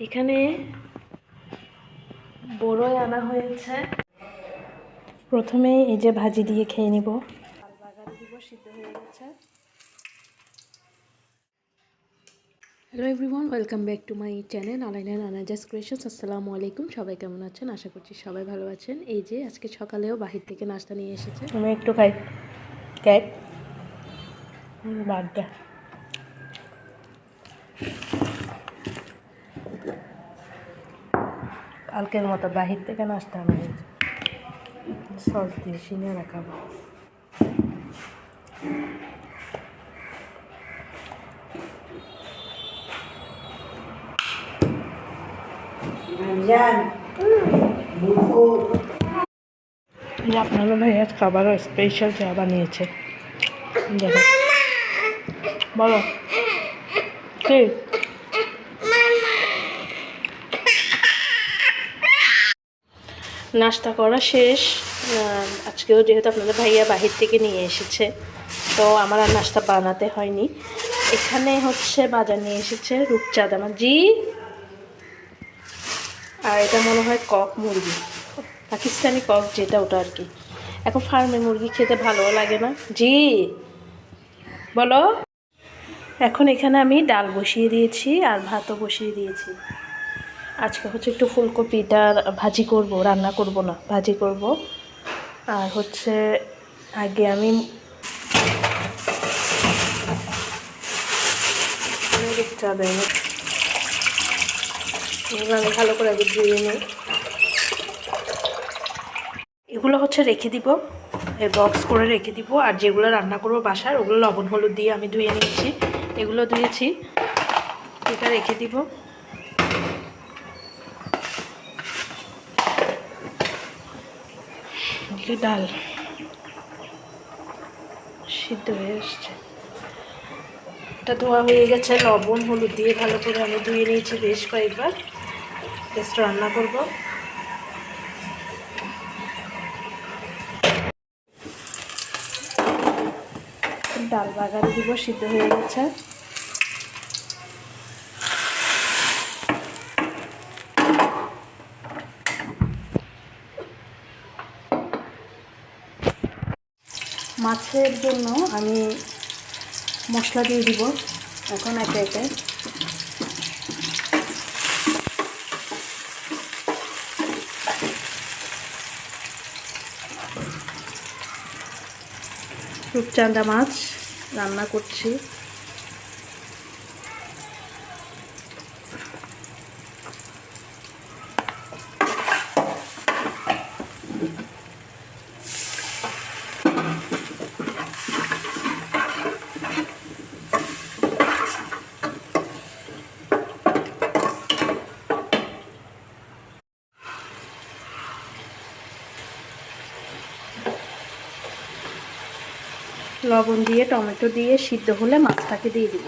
এখানে বড়ই আনা হয়েছে। প্রথমে এই যে ভাজি দিয়ে খেয়ে নিব। বাগারে দিব সিদ্ধ হয়ে গেছে hello everyone welcome back to my channel online আনাজাস creations আসসালামু আলাইকুম সবাই কেমন আছেন? আশা করছি সবাই ভালো আছেন। এই যে আজকে সকালেও বাহির থেকে নাস্তা নিয়ে এসেছে। আমি একটু খাই। কেক বাদ কালকের মতো বাহির থেকে নাস্তা আমি সস দিয়ে সিনিয়ারা খাব। আপনারা ভাই আজ খাবার স্পেশাল চা বানিয়েছে। বলো। কি? নাস্তা করা শেষ। আজকেও যেহেতু আপনাদের ভাইয়া বাহির থেকে নিয়ে এসেছে, তো আমার আর নাস্তা বানাতে হয়নি। এখানে হচ্ছে বাজার নিয়ে এসেছে রূপচাঁদ জি? আর এটা মনে হয় কক মুরগি। পাকিস্তানি কক যেটা ওটা আর কি। এখন ফার্মে মুরগি খেতে ভালো লাগে না। জি? বলো। এখন এখানে আমি ডাল বসিয়ে দিয়েছি আর ভাতও বসিয়ে দিয়েছি। আজকে হচ্ছে একটু ফুলকপিটা ভাজি করব, রান্না করব না, ভাজি করব। আর হচ্ছে আগে আমি চা এগুলো আমি ভালো করে আগে ধুয়ে নিই। এগুলো হচ্ছে রেখে দিব বক্স করে রেখে দিব, আর যেগুলো রান্না করব বাসার, ওগুলো লবণ, হলুদ দিয়ে আমি ধুয়ে নিয়েছি এগুলো ধুয়েছি, এটা রেখে দিব। এদিকে ডাল। সিদ্ধ হয়ে এসছে এটা ধোয়া হয়ে গেছে, লবণ, হলুদ দিয়ে ভালো করে আমি ধুয়ে নিয়েছি বেশ কয়েকবার। জাস্ট রান্না করব। ডাল বাগারে দিব, সিদ্ধ হয়ে গেছে। মাছের জন্য আমি মশলা দিয়ে দিব এখন একে একে। রূপচাঁদা মাছ রান্না করছি। লবণ দিয়ে, টমেটো দিয়ে সিদ্ধ হলে মাছটাকে দিয়ে দিব।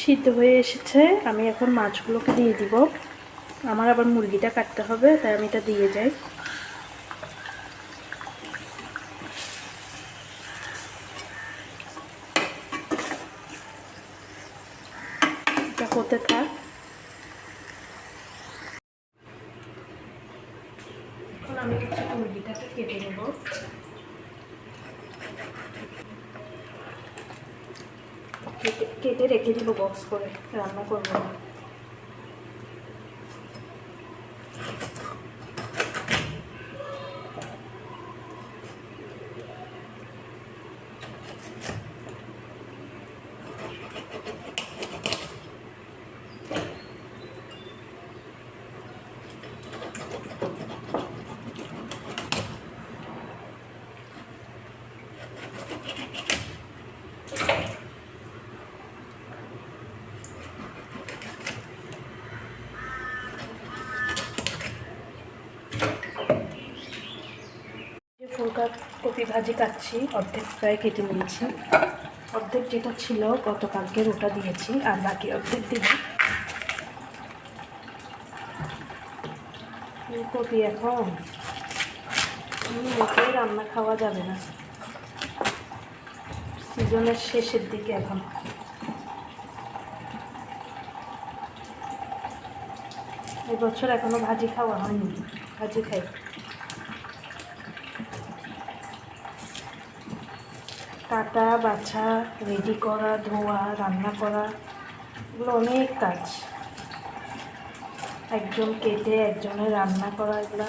সিদ্ধ হয়ে এসেছে, আমি এখন মাছগুলোকে দিয়ে দিব। আমার আবার মুরগিটা কাটতে হবে, তাই আমি এটা দিয়ে যাই এটা হতে থাক। আমি কেটে কেটে রেখে দিব বক্স করে রান্না করব। না কপি ভাজি কাটছি অর্ধেক প্রায় কেটে নিয়েছি। অর্ধেক যেটা ছিল, গতকালকে ওটা দিয়েছি, আর বাকি অর্ধেক দিব ফুলকপি এখন। মোটেই রান্না খাওয়া যাবে না। সিজনের শেষের দিকে এখন। এবছর এখনও ভাজি খাওয়া হয়নি। ভাজি খাই। কাটা বাছা রেডি করা, ধোয়া, রান্না করা, এগুলো অনেক কাজ। একজন কেটে একজনের রান্না করা, এগুলো।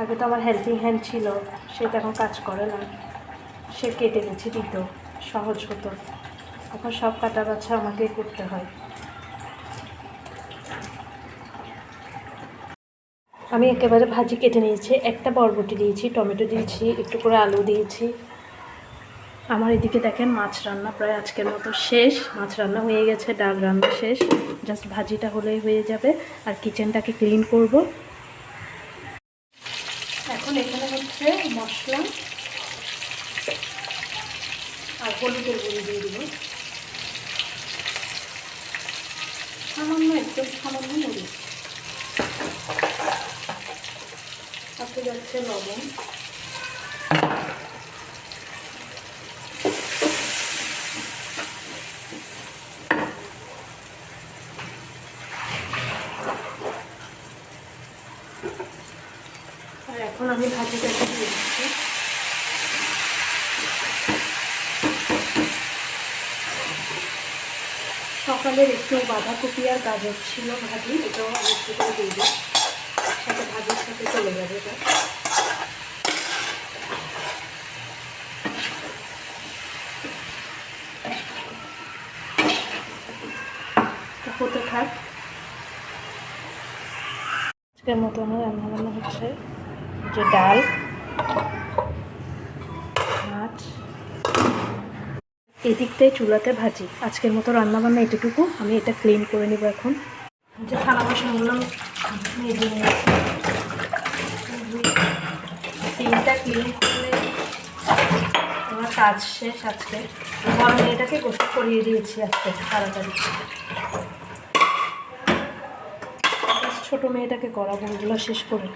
আগে তো আমার হেল্পিং হ্যান্ড ছিল, সে তো এখন কাজ করে না। সে কেটে গেছে দিত, সহজ হতো। এখন সব কাটা বাছা আমাকে করতে হয়। আমি একেবারে ভাজি কেটে নিয়েছি। একটা বরবটি দিয়েছি, টমেটো দিয়েছি, একটু করে আলু দিয়েছি। আমার এদিকে দেখেন মাছ রান্না প্রায় আজকের মতো শেষ। মাছ রান্না হয়ে গেছে, ডাল রান্না শেষ। জাস্ট ভাজিটা হলেই হয়ে যাবে আর কিচেনটাকে ক্লিন করব। এখন এখানে হচ্ছে মশলা আর হলুদের গুঁড়ি দিয়ে দিব। সামান্য একদম সামান্য মরিচ সাথে যাচ্ছে লবণ। আর এখন আমি ভাজিটাকে দিয়ে দিচ্ছি। সকালের একটু বাঁধাকপি আর গাজর ছিল ভাজি, এটাও আমি একটু করে দিয়ে দিই সাথে ভাজির সাথে চলে যাবে এটা। হতে থাক। আজকের মতো আমার রান্না বান্না হচ্ছে যে ডাল মাছ এদিকটাই চুলাতে ভাজি। আজকের মতো রান্না বান্না এটুকু। আমি এটা ক্লিন করে নিব এখন। যে থালা বাসনগুলো মেজে নিয়েছি। সিনটা ক্লিন করলে আমার কাজ শেষ আজকে। বড় মেয়েটাকে গোসল করিয়ে দিয়েছি আজকে, তাড়াতাড়ি। ছোটো মেয়েটাকে করাবো ওগুলো শেষ করে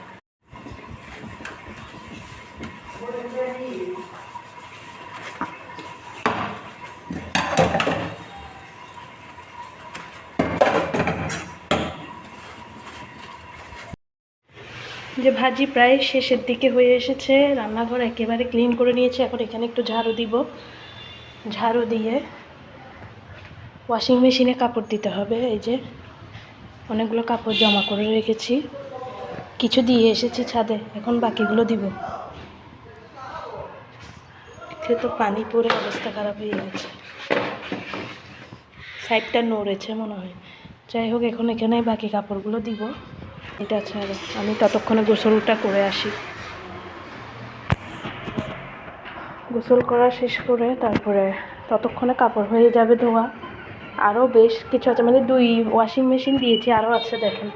যে ভাজি প্রায় শেষের দিকে হয়ে এসেছে, রান্নাঘর একেবারে ক্লিন করে নিয়েছে। এখন এখানে একটু ঝাড়ু দিব। ঝাড়ু দিয়ে ওয়াশিং মেশিনে কাপড় দিতে হবে। এই যে অনেকগুলো কাপড় জমা করে রেখেছি। কিছু দিয়ে এসেছি ছাদে, এখন বাকিগুলো দিব। তো পানি পরে অবস্থা খারাপ হয়ে গেছে। সাইডটা নড়েছে মনে হয়। যাই হোক, এখন এখানে বাকি কাপড়গুলো দিব। এটা আরও আমি ততক্ষণে গোসলটা করে আসি। গোসল করা শেষ করে তারপরে ততক্ষণে কাপড় হয়ে যাবে ধোয়া। আরও বেশ কিছু আছে মানে দুই ওয়াশিং মেশিন দিয়েছি আরও আছে দেখেন।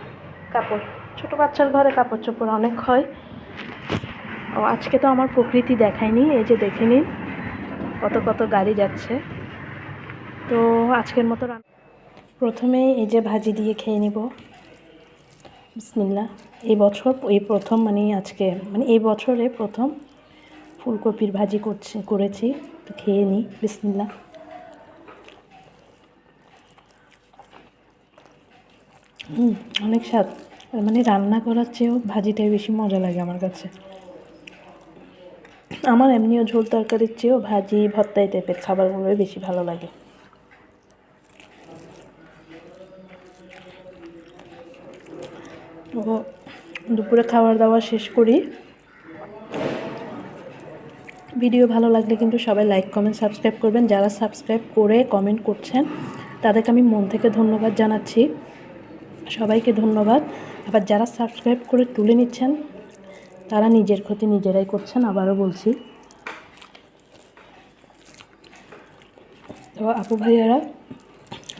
কাপড়, ছোটো বাচ্চার ঘরে কাপড় চোপড় অনেক হয়। ও, আজকে তো আমার প্রকৃতি দেখায়নি, এই যে দেখে নিন কত কত গাড়ি যাচ্ছে। তো আজকের মতো প্রথমে এই যে ভাজি দিয়ে খেয়ে নিব। বিসমিল্লা এই বছর এই প্রথম মানে আজকে মানে এই বছরে প্রথম ফুলকপির ভাজি করছি, করেছি। তো খেয়ে নিই বিসমিল্লা হুম, অনেক স্বাদ। মানে রান্না করার চেয়েও ভাজিটাই বেশি মজা লাগে আমার কাছে। আমার এমনিও ঝোল তরকারির চেয়েও ভাজি ভর্তা এই টাইপের খাবারগুলোই বেশি ভালো লাগে তো দুপুরে খাওয়ার দাওয়া শেষ করি। ভিডিও ভালো লাগলে কিন্তু সবাই লাইক কমেন্ট সাবস্ক্রাইব করবেন। যারা সাবস্ক্রাইব করে কমেন্ট করছেন, তাদেরকে আমি মন থেকে ধন্যবাদ জানাচ্ছি। সবাইকে ধন্যবাদ। আবার যারা সাবস্ক্রাইব করে তুলে নিচ্ছেন, তারা নিজের ক্ষতি নিজেরাই করছেন, আবারও বলছি। তো আপু ভাইয়ারা,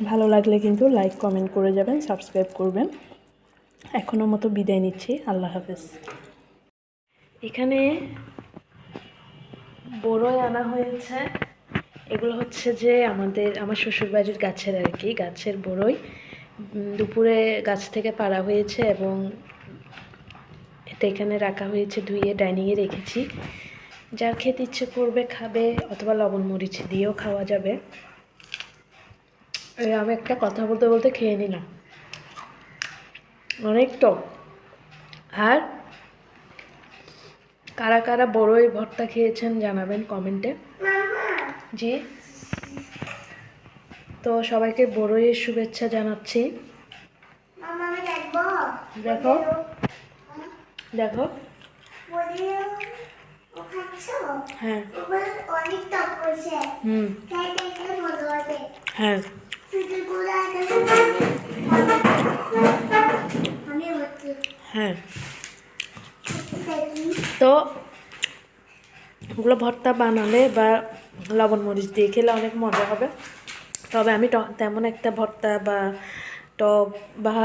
ভালো লাগলে কিন্তু লাইক কমেন্ট করে যাবেন সাবস্ক্রাইব করবেন। এখনও মতো বিদায় নিচ্ছি। আল্লাহ হাফেজ। এখানে বড়ই আনা হয়েছে। এগুলো হচ্ছে যে আমাদের, আমার শ্বশুরবাড়ির গাছের আর কি, গাছের বড়ই। দুপুরে গাছ থেকে পাড়া হয়েছে এবং এটা এখানে রাখা হয়েছে, ধুয়ে ডাইনিংয়ে রেখেছি। যার খেতে ইচ্ছে করবে খাবে, অথবা লবণ মরিচ দিয়েও খাওয়া যাবে। আমি একটা কথা বলতে বলতে খেয়ে নিলাম। অনেক টক। আর কারা কারা বড়ই ভর্তা খেয়েছেন জানাবেন কমেন্টে জি। তো সবাইকে বড়ইয়ের শুভেচ্ছা জানাচ্ছি। দেখো। দেখো। হ্যাঁ। হুম। হ্যাঁ। হ্যাঁ। তো ওগুলো ভর্তা বানালে বা লবণ মরিচ দিয়ে খেলে অনেক মজা হবে। তবে আমি তেমন একটা ভর্তা বা টক বা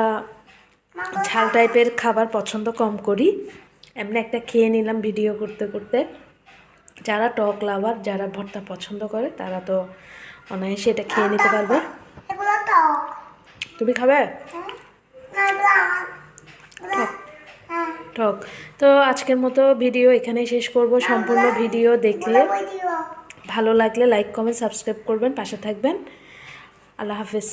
ঝাল টাইপের খাবার পছন্দ কম করি। এমনি একটা খেয়ে নিলাম ভিডিও করতে করতে। যারা টক লাভার যারা ভর্তা পছন্দ করে তারা তো অনায়াসে এটা খেয়ে নিতে পারবে। তুমি খাবে হ্যাঁ না এগুলো আমার এগুলো- হ্যাঁ টক তো আজকের মতো ভিডিও এখানে শেষ করব। সম্পূর্ণ ভিডিও দেখলে ভালো লাগলে লাইক কমেন্ট সাবস্ক্রাইব করবেন, পাশে থাকবেন। আল্লাহ হাফিজ।